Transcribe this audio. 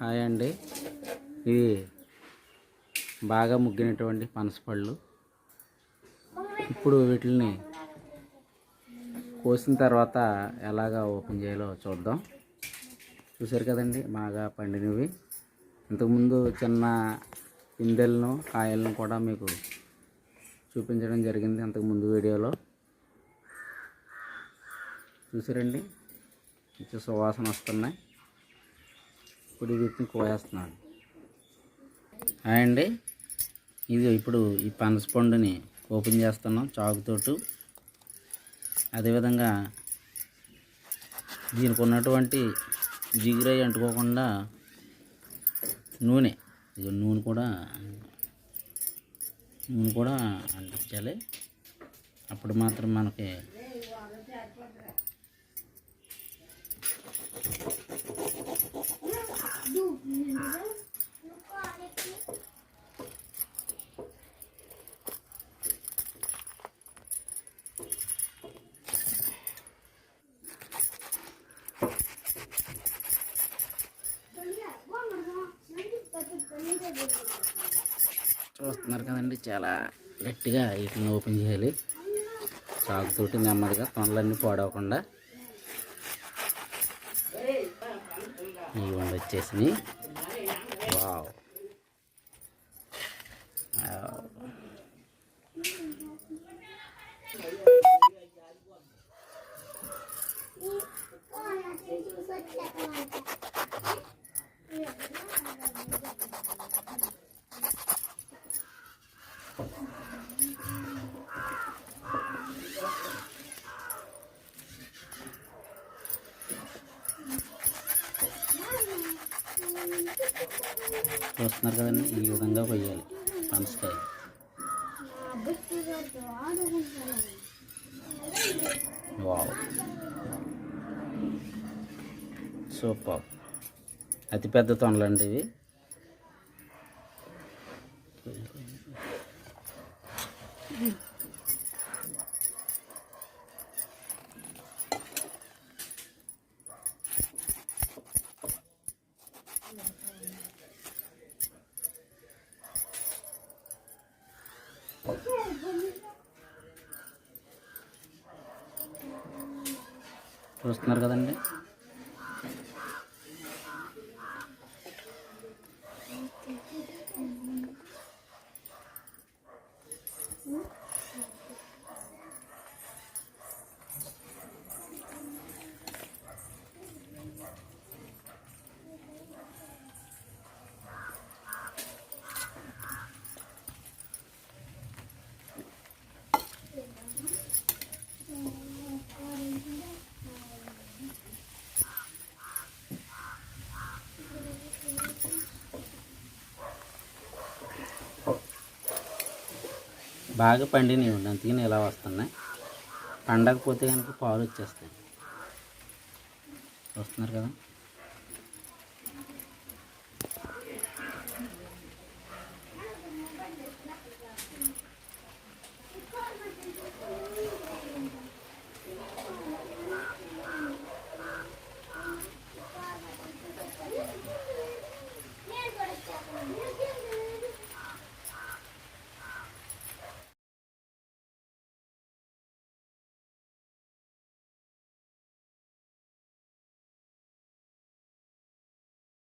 Hi అండి. ఇది బాగా ముగ్గినటువంటి పనసపళ్ళు. ఇప్పుడు వీటిని కోసిన తర్వాత ఎలాగా ఓపెన్ చేయాలో చూద్దాం. చూసారు కదండి బాగా పండినవి. ఇంతకుముందు చిన్న పిందెలను కాయలను కూడా మీకు చూపించడం జరిగింది అంతకుముందు వీడియోలో. చూసారండి మంచి సువాసన వస్తున్నాయి. ఇప్పుడు వీటిని కోయేస్తున్నాను హాయ్ అండి ఇది ఇప్పుడు ఈ పనసపండుని ఓపెన్ చేస్తున్నాం చాకుతోటి. అదేవిధంగా దీనికి ఉన్నటువంటి జిగురై అంటుకోకుండా నూనె ఇది నూనె కూడా నూనె కూడా అంటించాలి. అప్పుడు మాత్రం మనకి చూస్తున్నారు కదండి చాలా గట్టిగా వీటిని ఓపెన్ చేయాలి. చాకుతోటి నెమ్మదిగా తొనలన్నీ పాడవకుండా. ఇవ్వండి వచ్చేసినాయి వావ్ వావ్. చూస్తున్నారు కదండి ఈ విధంగా కొయ్యాలి పనసకాయ వావ్. సూపర్. అతిపెద్ద తొనలండి ఇవి. చూస్తున్నారు కదండి. బాగా పండినవి ఉండి అందుకని ఇలా వస్తున్నాయి పండకపోతే కనుక పాలు వచ్చేస్తాయి. వస్తున్నారు కదా?